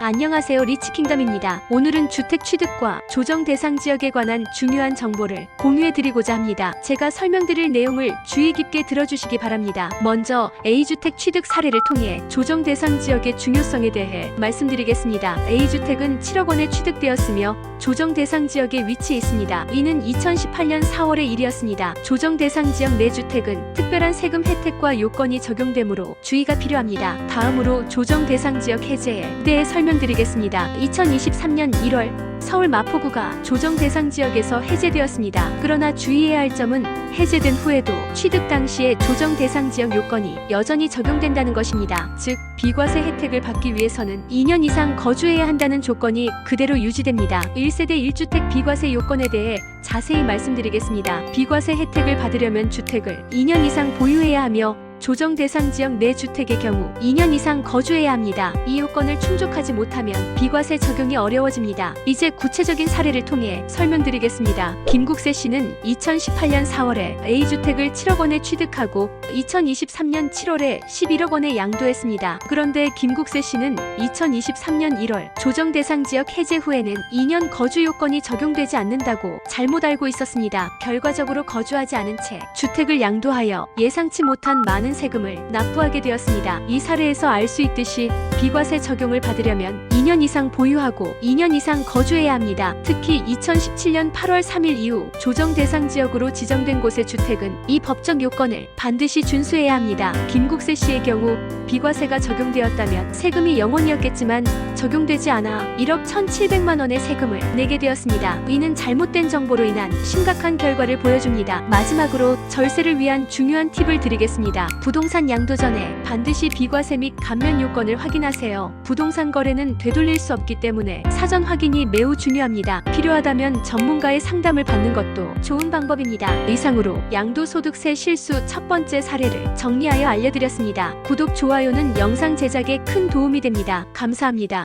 안녕하세요 리치킹덤입니다. 오늘은 주택 취득과 조정 대상 지역에 관한 중요한 정보를 공유해드리고자 합니다. 제가 설명드릴 내용을 주의 깊게 들어주시기 바랍니다. 먼저 A주택 취득 사례를 통해 조정 대상 지역의 중요성에 대해 말씀드리겠습니다. A주택은 7억 원에 취득되었으며 조정 대상 지역에 위치해 있습니다. 이는 2018년 4월의 일이었습니다. 조정 대상 지역 내 주택은 특별한 세금 혜택과 요건이 적용되므로 주의가 필요합니다. 다음으로 조정 대상 지역 해제에 대해 설명 드리겠습니다. 2023년 1월 서울 마포구가 조정 대상 지역에서 해제되었습니다. 그러나 주의해야 할 점은 해제된 후에도 취득 당시의 조정 대상 지역 요건이 여전히 적용된다는 것입니다. 즉, 비과세 혜택을 받기 위해서는 2년 이상 거주해야 한다는 조건이 그대로 유지됩니다. 1세대 1주택 비과세 요건에 대해 자세히 말씀드리겠습니다. 비과세 혜택을 받으려면 주택을 2년 이상 보유해야 하며 조정 대상 지역 내 주택의 경우 2년 이상 거주해야 합니다. 이 요건을 충족하지 못하면 비과세 적용이 어려워집니다. 이제 구체적인 사례를 통해 설명드리겠습니다. 김국세 씨는 2018년 4월에 A주택을 7억 원에 취득하고 2023년 7월에 11억 원에 양도했습니다. 그런데 김국세 씨는 2023년 1월 조정 대상 지역 해제 후에는 2년 거주 요건이 적용되지 않는다고 잘못 알고 있었습니다. 결과적으로 거주하지 않은 채 주택을 양도하여 예상치 못한 많은 세금을 납부하게 되었습니다. 이 사례에서 알 수 있듯이 비과세 적용을 받으려면 2년 이상 보유하고 2년 이상 거주해야 합니다. 특히 2017년 8월 3일 이후 조정 대상 지역으로 지정된 곳의 주택은 이 법적 요건을 반드시 준수해야 합니다. 김국세 씨의 경우 비과세가 적용되었다면 세금이 0원이었겠지만 적용되지 않아 1억 1,700만 원의 세금을 내게 되었습니다. 이는 잘못된 정보로 인한 심각한 결과를 보여줍니다. 마지막으로 절세를 위한 중요한 팁을 드리겠습니다. 부동산 양도 전에 반드시 비과세 및 감면 요건을 확인하세요. 부동산 거래는 되돌릴 수 없기 때문에 사전 확인이 매우 중요합니다. 필요하다면 전문가의 상담을 받는 것도 좋은 방법입니다. 이상으로 양도소득세 실수 첫 번째 사례를 정리하여 알려드렸습니다. 구독, 좋아요는 영상 제작에 큰 도움이 됩니다. 감사합니다.